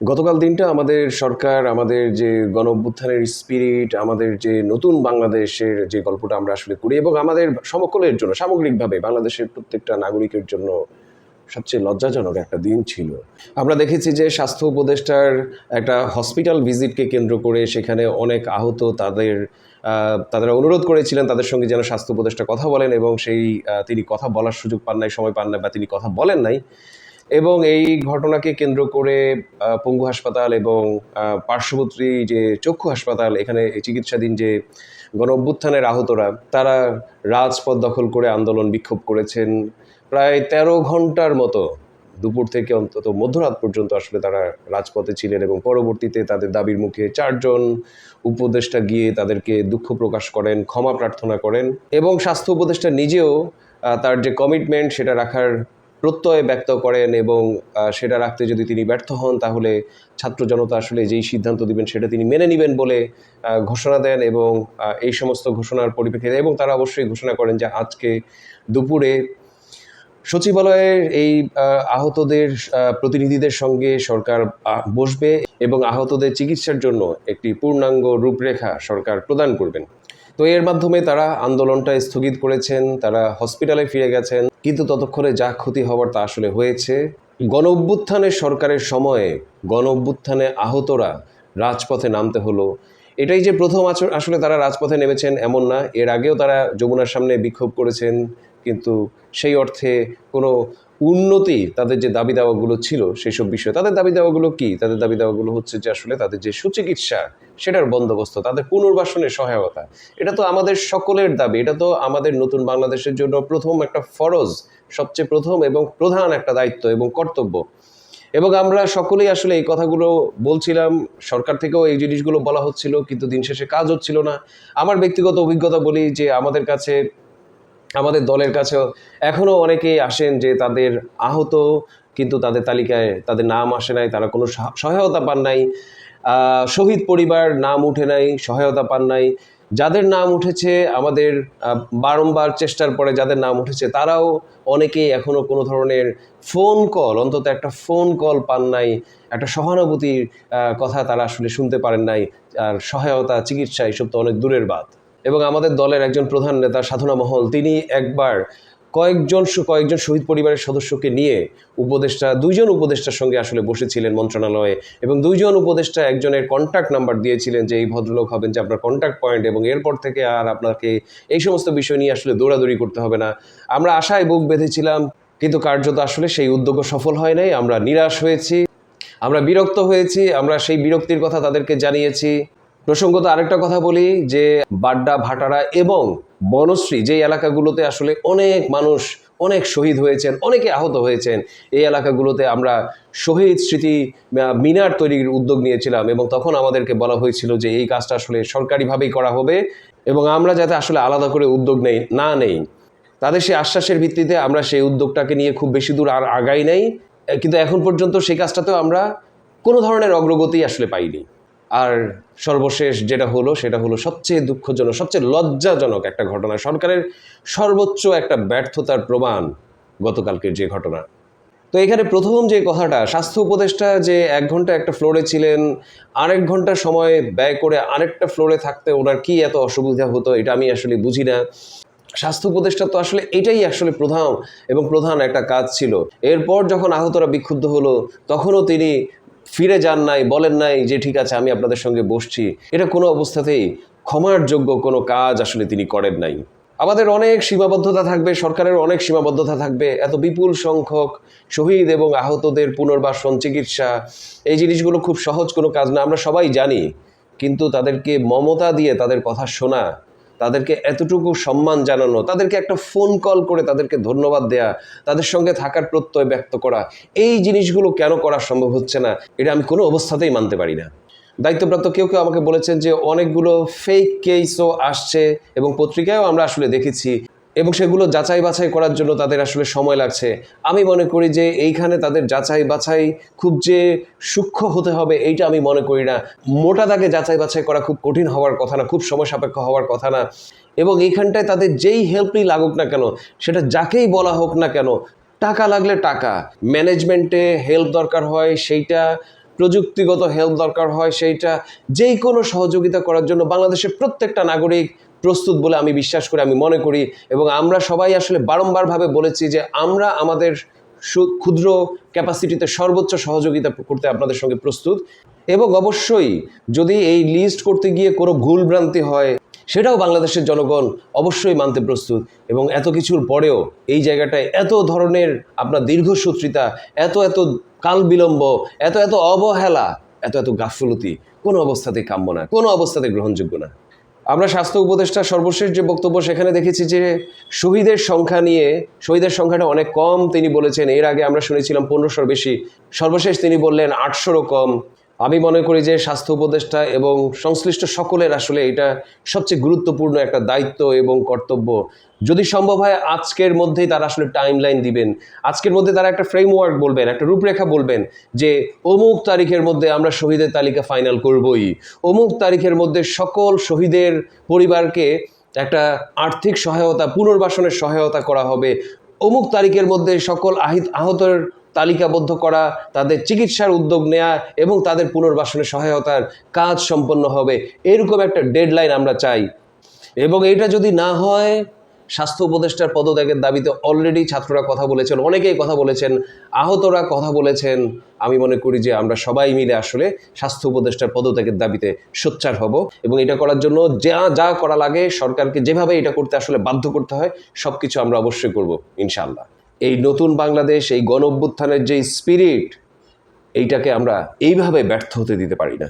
গতকাল দিনটা আমাদের সরকার, আমাদের যে গণ অভ্যুত্থানের স্পিরিট আমাদের যে নতুন বাংলাদেশের যে গল্পটা আমরা আসলে করি এবং আমাদের সমকলের জন্য, সামগ্রিকভাবে বাংলাদেশের প্রত্যেকটা নাগরিকের জন্য সবচেয়ে লজ্জাজনক একটা দিন ছিল। আমরা দেখেছি যে স্বাস্থ্য উপদেষ্টার একটা হসপিটাল ভিজিটকে কেন্দ্র করে সেখানে অনেক আহত তাদের তারা অনুরোধ করেছিলেন তাদের সঙ্গে যেন স্বাস্থ্য উপদেষ্টা কথা বলেন এবং সেই তিনি কথা বলার সুযোগ পান নাই, সময় পান নাই বা তিনি কথা বলেন নাই। এবং এই ঘটনাকে কেন্দ্র করে পঙ্গু হাসপাতাল এবং পার্শ্ববর্তী যে চক্ষু হাসপাতাল, এখানে চিকিৎসাধীন যে গণ অভ্যুত্থানের আহতরা, তারা রাজপথ দখল করে আন্দোলন বিক্ষোভ করেছেন। প্রায় তেরো ঘণ্টার মতো দুপুর থেকে অন্তত মধ্যরাত পর্যন্ত আসলে তারা রাজপথে ছিলেন এবং পরবর্তীতে তাদের দাবির মুখে চারজন উপদেষ্টা গিয়ে তাদেরকে দুঃখ প্রকাশ করেন, ক্ষমা প্রার্থনা করেন এবং স্বাস্থ্য উপদেষ্টা নিজেও তার যে কমিটমেন্ট সেটা রাখার প্রত্যয় ব্যক্ত করেন এবং সেটা রাখতে যদি তিনি ব্যর্থ হন, তাহলে ছাত্র জনতা আসলে যেই সিদ্ধান্ত দিবেন সেটা তিনি মেনে নেবেন বলে ঘোষণা দেন এবং এই সমস্ত ঘোষণার পরিপ্রেক্ষিতে এবং তারা অবশ্যই ঘোষণা করেন যে আজকে দুপুরে সচিবালয়ের এই আহতদের প্রতিনিধিদের সঙ্গে সরকার বসবে এবং আহতদের চিকিৎসার জন্য একটি পূর্ণাঙ্গ রূপরেখা সরকার প্রদান করবেন। তো এর মাধ্যমে তারা আন্দোলনটা স্থগিত করেছেন, তারা হসপিটালে ফিরে গেছেন। কিন্তু ততক্ষণে যা ক্ষতি হওয়ার তা আসলে হয়েছে। গণ অভ্যুত্থানের সরকারের সময়ে গণ অভ্যুত্থানে আহতরা রাজপথে নামতে হলো। এটাই যে প্রথম আসলে তারা রাজপথে নেমেছেন এমন না। এর আগেও তারা যমুনার সামনে বিক্ষোভ করেছেন। কিন্তু সেই অর্থে কোনো উন্নতি তাদের যে দাবি দাওয়াগুলো ছিল সেসব বিষয়ে, তাদের দাবি দাওয়াগুলো কি? তাদের দাবি দাওয়াগুলো হচ্ছে যে আসলে তাদের যে সুচিকিৎসা, সেটার বন্দোবস্ত, তাদের পুনর্বাসনের সহায়তা, এটা তো আমাদের সকলের দাবি, এটা তো আমাদের নতুন বাংলাদেশের জন্য প্রথম একটা ফরজ, সবচেয়ে প্রথম এবং প্রধান একটা দায়িত্ব এবং কর্তব্য। এবং আমরা সকলেই আসলে এই কথাগুলো বলছিলাম, সরকার থেকেও এই জিনিসগুলো বলা হচ্ছিল, কিন্তু দিন শেষে কাজ হচ্ছিল না। আমার ব্যক্তিগত অভিজ্ঞতা বলি যে আমাদের কাছে আমাদের দলের কাছেও এখনও অনেকেই আসেন যে তাদের আহত, কিন্তু তাদের তালিকায় তাদের নাম আসে নাই, তারা কোনো সহায়তা পান নাই। শহীদ পরিবার নাম উঠে নাই, সহায়তা পান নাই। যাদের নাম উঠেছে, আমাদের বারংবার চেষ্টার পরে যাদের নাম উঠেছে, তারাও অনেকেই এখনও কোনো ধরনের ফোন কল, অন্তত একটা ফোন কল পান নাই। একটা সহানুভূতির কথা তারা আসলে শুনতে পারেন নাই। আর সহায়তা, চিকিৎসা, এসব তো অনেক দূরের বাদ এবং আমাদের দলের একজন প্রধান নেতা সাধনা মহল, তিনি একবার কয়েকজন কয়েকজন শহীদ পরিবারের সদস্যকে নিয়ে উপদেষ্টা, দুইজন উপদেষ্টার সঙ্গে আসলে বসেছিলেন মন্ত্রণালয়ে এবং দুইজন উপদেষ্টা একজনের কন্ট্যাক্ট নাম্বার দিয়েছিলেন যে এই ভদ্রলোক হবেন, যে আপনার কন্ট্যাক্ট পয়েন্ট এবং এরপর থেকে আর আপনাকে এই সমস্ত বিষয় নিয়ে আসলে দৌড়াদৌড়ি করতে হবে না। আমরা আশায় বুক বেঁধেছিলাম, কিন্তু কার্যত আসলে সেই উদ্যোগও সফল হয় নাই। আমরা নিরাশ হয়েছি, আমরা বিরক্ত হয়েছি, আমরা সেই বিরক্তির কথা তাদেরকে জানিয়েছি। প্রসঙ্গত আরেকটা কথা বলি, যে বাড্ডা, ভাটারা এবং বনশ্রী যে এলাকাগুলোতে আসলে অনেক মানুষ, অনেক শহীদ হয়েছেন, অনেকে আহত হয়েছেন, এই এলাকাগুলোতে আমরা শহীদ স্মৃতি মিনার তৈরির উদ্যোগ নিয়েছিলাম এবং তখন আমাদেরকে বলা হয়েছিল যে এই কাজটা আসলে সরকারিভাবেই করা হবে এবং আমরা যাতে আসলে আলাদা করে উদ্যোগ নেই, না নেই। তাদের সেই আশ্বাসের ভিত্তিতে আমরা সেই উদ্যোগটাকে নিয়ে খুব বেশি দূর আর আগাই নাই, কিন্তু এখন পর্যন্ত সেই কাজটাতেও আমরা কোনো ধরনের অগ্রগতি আসলে পাইনি। আর সর্বশেষ যেটা হলো, সেটা হলো সবচেয়ে দুঃখজনক, সবচেয়ে লজ্জাজনক একটা ঘটনা। সরকারের সর্বোচ্চ একটা ব্যর্থতার প্রমাণ গতকালকের যে ঘটনা। তো এখানে প্রথম যে কথাটা, স্বাস্থ্য উপদেষ্টা যে এক ঘণ্টা একটা ফ্লোরে ছিলেন, আরেক ঘণ্টা সময় ব্যয় করে আরেকটা ফ্লোরে থাকতে ওনার কি এত অসুবিধা হতো, এটা আমি আসলে বুঝি না। স্বাস্থ্য উপদেষ্টা তো আসলে এটাই আসলে প্রধান এবং প্রধান একটা কাজ ছিল। এরপর যখন আহতরা বিক্ষুব্ধ হলো, তখনও তিনি ফিরে যান নাই, বলেন নাই যে ঠিক আছে, আমি আপনাদের সঙ্গে বসছি। এটা কোনো অবস্থাতেই ক্ষমার যোগ্য কোনো কাজ আসলে তিনি করেন নাই। আমাদের অনেক সীমাবদ্ধতা থাকবে, সরকারের অনেক সীমাবদ্ধতা থাকবে, এত বিপুল সংখ্যক শহীদ এবং আহতদের পুনর্বাসন, চিকিৎসা, এই জিনিসগুলো খুব সহজ কোনো কাজ না, আমরা সবাই জানি, কিন্তু তাদেরকে মমতা দিয়ে তাদের কথা শোনা তাদেরকে এতটুকু সম্মান জানানো, তাদেরকে একটা ফোন কল করে তাদেরকে ধন্যবাদ দেয়া, তাদের সঙ্গে থাকার প্রত্যয় ব্যক্ত করা, এই জিনিসগুলো কেন করা সম্ভব হচ্ছে না? এটা আমি কোনো অবস্থাতেই মানতে পারি না। দায়িত্বপ্রাপ্ত কেউ কেউ আমাকে বলেছেন যে অনেকগুলো ফেক কেসও আসছে এবং পত্রিকায়ও আমরা আসলে দেখেছি। এবং সেগুলো যাচাই বাছাই করার জন্য তাদের আসলে সময় লাগছে। আমি মনে করি যে এইখানে তাদের যাচাই বাছাই খুব যে সূক্ষ্ম হতে হবে এইটা আমি মনে করি না। মোটা দাগে যাচাই বাছাই করা খুব কঠিন হওয়ার কথা না, খুব সময় সাপেক্ষ হওয়ার কথা না। এবং এইখানটায় তাদের যেই হেল্পই লাগুক না কেন, সেটা যাকেই বলা হোক না কেন, টাকা লাগলে টাকা। ম্যানেজমেন্টে হেল্প দরকার হয়, সেইটা প্রযুক্তিগত হেল্প দরকার হয়, সেইটা যেই কোনো সহযোগিতা করার জন্য বাংলাদেশের প্রত্যেকটা নাগরিক প্রস্তুত বলে আমি বিশ্বাস করি, আমি মনে করি এবং আমরা সবাই আসলে বারংবারভাবে বলেছি যে আমরা আমাদের ক্ষুদ্র ক্যাপাসিটিতে সর্বোচ্চ সহযোগিতা করতে আপনাদের সঙ্গে প্রস্তুত এবং অবশ্যই যদি এই লিস্ট করতে গিয়ে কোনো ভুল ভ্রান্তি হয়, সেটাও বাংলাদেশের জনগণ অবশ্যই মানতে প্রস্তুত এবং এত কিছুর পরেও এই জায়গাটায় এত ধরনের আপনার দীর্ঘসূত্রিতা, এত এত কাল বিলম্ব, এত এত অবহেলা, এত এত গাফলতি কোনো অবস্থাতেই কাম্য না, কোনো অবস্থাতে গ্রহণযোগ্য না। আমরা স্বাস্থ্য উপদেষ্টা সর্বশেষ যে বক্তব্য, সেখানে দেখেছি যে শহীদের সংখ্যা নিয়ে, শহীদের সংখ্যাটা অনেক কম, তিনি বলেছেন। এর আগে আমরা শুনেছিলাম পনেরোশোর বেশি। সর্বশেষ তিনি বললেন আটশোরও কম। আমি মনে করি যে স্বাস্থ্য উপদেষ্টা এবং সংশ্লিষ্ট সকলের আসলে এটা সবচেয়ে গুরুত্বপূর্ণ একটা দায়িত্ব এবং কর্তব্য। যদি সম্ভব হয়, আজকের মধ্যেই তারা আসলে টাইম লাইন দিবেন। আজকের মধ্যে তারা একটা ফ্রেমওয়ার্ক বলবেন, একটা রূপরেখা বলবেন যে অমুক তারিখের মধ্যে আমরা শহীদের তালিকা ফাইনাল করবই। অমুক তারিখের মধ্যে সকল শহীদের পরিবারকে একটা আর্থিক সহায়তা, পুনর্বাসনের সহায়তা করা হবে। অমুক তারিখের মধ্যে সকল আহিত আহতের তালিকাবদ্ধ করা, তাদের চিকিৎসার উদ্যোগ নেওয়া এবং তাদের পুনর্বাসনে সহায়তার কাজ সম্পন্ন হবে। এরকম একটা ডেডলাইন আমরা চাই। এবং এটা যদি না হয় স্বাস্থ্য উপদেষ্টার পদত্যাগের দাবিতে অলরেডি ছাত্ররা কথা বলেছেন। অনেকেই কথা বলেছেন, আহতরা কথা বলেছেন। আমি মনে করি যে আমরা সবাই মিলে আসলে স্বাস্থ্য উপদেষ্টার পদত্যাগের দাবিতে সোচ্চার হব এবং এটা করার জন্য যা যা করা লাগে সরকারকে যেভাবে এটা করতে আসলে বাধ্য করতে হয় সব কিছু আমরা অবশ্যই করব, ইনশাআল্লাহ। এই নতুন বাংলাদেশ, এই গণ অভ্যুত্থানের যে স্পিরিট এইটাকে আমরা এইভাবে ব্যর্থ হতে দিতে পারি না।